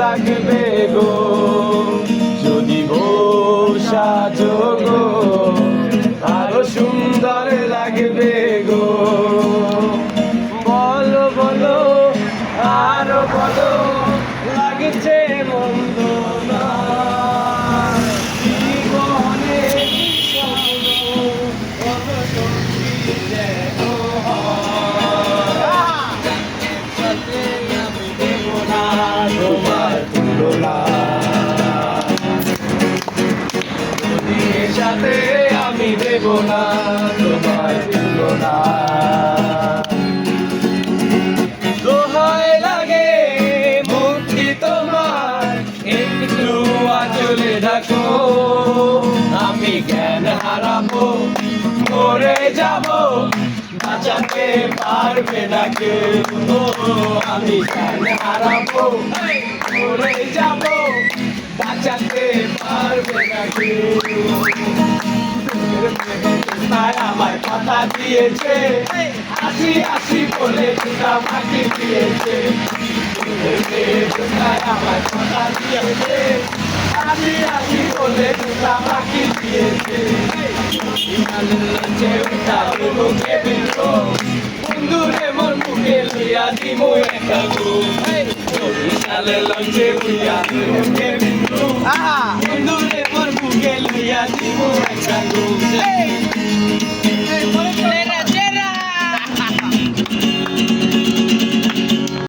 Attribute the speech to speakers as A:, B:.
A: লাগবে গো। যদি সাজো গো, আরও সুন্দর লাগবে গো। বলো বলো, আরও বলো, লাগছে মন্দ না না তোমার একটু আচলে থাকো আমি জ্ঞান হারাবো মরে যাব বাঁচাতে পারবে না কেউ আমি জ্ঞান হারাবো মরে যাব। বাঁচাতে পারবে না তাই আমার কথা দিয়েছে। আসি আসি বলে দুটা মাটি দিয়েছে। আমার কথা দিয়েছে। আসি আসি বলে দুটা মাটি দিয়েছে। বন্ধুরে, মোর মুখে লইয়া গো Hey!